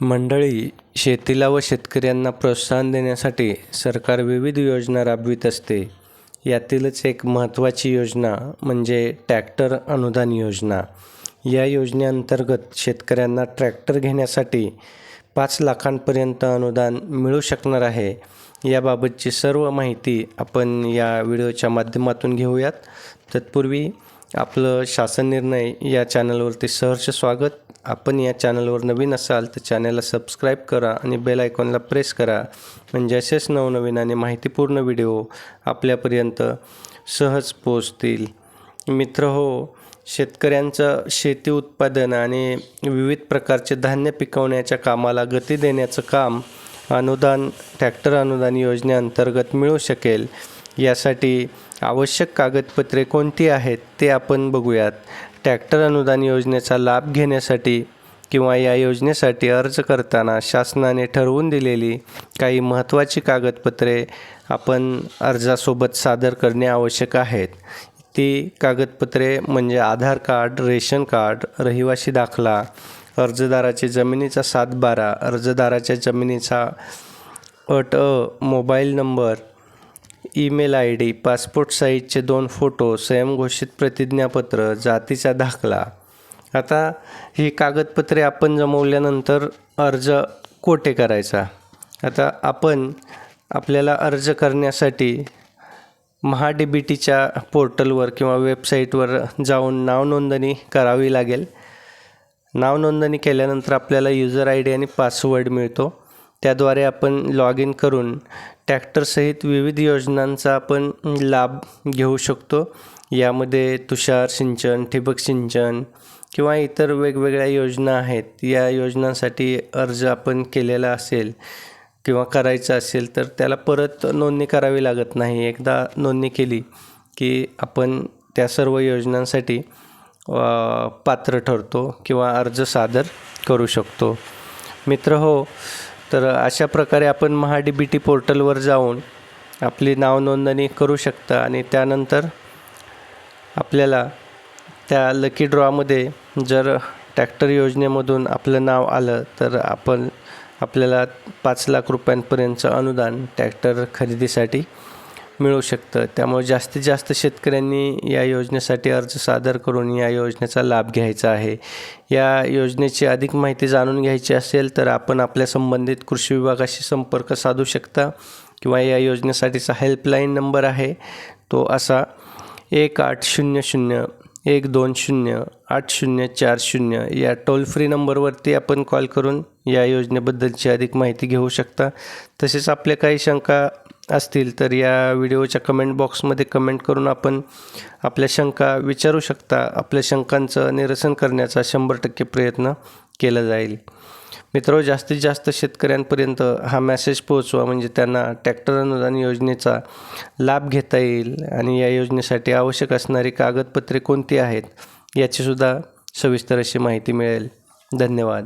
मंडळी शेतीला व शेतकऱ्यांना प्रोत्साहन देण्यासाठी सरकार विविध योजना राबवित असते. यातीलच एक महत्त्वाची योजना म्हणजे टॅक्टर अनुदान योजना. या योजनेअंतर्गत शेतकऱ्यांना ट्रॅक्टर घेण्यासाठी पाच लाखांपर्यंत अनुदान मिळू शकणार आहे. याबाबतची सर्व माहिती आपण या व्हिडिओच्या माध्यमातून घेऊयात. तत्पूर्वी आपलं शासन निर्णय या चॅनलवरती सहर्ष स्वागत. आपण या चॅनलवर नवीन असाल तर चॅनलला सबस्क्राईब करा आणि बेल आयकॉनला प्रेस करा. म्हणजे असेच नवनवीन आणि माहितीपूर्ण व्हिडिओ आपल्यापर्यंत सहज पोहोचतील. मित्र हो शेतकऱ्यांचं शेती उत्पादन आणि विविध प्रकारचे धान्य पिकवण्याच्या कामाला गती देण्याचं काम अनुदान ट्रॅक्टर अनुदान योजनेअंतर्गत मिळू शकेल. यासाठी आवश्यक कागदपत्रे कोणती आहेत ते आपण बघूयात. ट्रॅक्टर अनुदान योजनेचा लाभ घेण्यासाठी किंवा या योजनेसाठी अर्ज करताना शासनाने ठरवून दिलेली काही महत्त्वाची कागदपत्रे आपण अर्जासोबत सादर करणे आवश्यक आहेत. ती कागदपत्रे म्हणजे आधार कार्ड रेशन कार्ड रहिवासी दाखला अर्जदाराचे जमिनीचा सातबारा अर्जदाराच्या जमिनीचा अट अ mobile number email I D passport साईजचे दोन फोटो स्वयंघोषित प्रतिज्ञापत्र जातीचा दाखला. आता ही कागदपत्रे आपण जमवल्यानंतर अर्ज कोठे करायचा? आता आपण आपल्याला अर्ज करण्यासाठी महा बी टीच्या पोर्टलवर किंवा वेबसाईटवर जाऊन नावनोंदणी करावी लागेल. नावनोंदणी केल्यानंतर आपल्याला युजर आय डी आणि पासवर्ड मिळतो. त्याद्वारे आपण लॉग इन करून ट्रॅक्टरसहित विविध योजनांचा आपण लाभ घेऊ शकतो. यामध्ये तुषार सिंचन ठिबक सिंचन किंवा इतर वेगवेगळ्या योजना आहेत. या योजनांसाठी अर्ज आपण केलेला असेल किंवा करायचं असेल तर त्याला परत नोंदणी करावी लागत नाही. एकदा नोंदणी केली की आपण त्या सर्व योजनांसाठी पात्र ठरतो किंवा अर्ज सादर करू शकतो. मित्र हो तर अशा प्रकारे आपण महा बी टी पोर्टलवर जाऊन आपली नाव नोंदणी करू शकता आणि त्यानंतर आपल्याला त्या लकी ड्रॉमध्ये जर ट्रॅक्टर योजनेमधून आपलं नाव आलं तर आपण आपल्याला पाच लाख रुपयांपर्यंतचं अनुदान ट्रॅक्टर खरेदीसाठी मिळू शकतं. त्यामुळे जास्तीत जास्त शेतकऱ्यांनी या योजनेसाठी अर्ज सादर करून या योजनेचा लाभ घ्यायचा आहे. या योजनेची अधिक माहिती जाणून घ्यायची असेल तर आपण आपल्या संबंधित कृषी विभागाशी संपर्क साधू शकता किंवा या योजनेसाठीचा हेल्पलाईन नंबर आहे. तो असा एक आठ शून्य शून्य एक दोन शून्य आठ शून्य चार शून्य या टोल फ्री नंबरवरती आपण कॉल करून या योजनेबद्दलची अधिक माहिती घेऊ शकता. तसेच आपल्या काही शंका असतील तर या व्हिडिओच्या कमेंट बॉक्समध्ये कमेंट करून आपण आपल्या शंका विचारू शकता. आपल्या शंकांचं निरसन करण्याचा शंभर टक्के प्रयत्न केला जाईल. मित्र जास्तीत जास्त शेतकऱ्यांपर्यंत हा मेसेज पोहोचवा. म्हणजे त्यांना ट्रॅक्टर अनुदान योजनेचा लाभ घेता येईल आणि या योजनेसाठी आवश्यक असणारी कागदपत्रे कोणती आहेत याचीसुद्धा सविस्तर अशी माहिती मिळेल. धन्यवाद.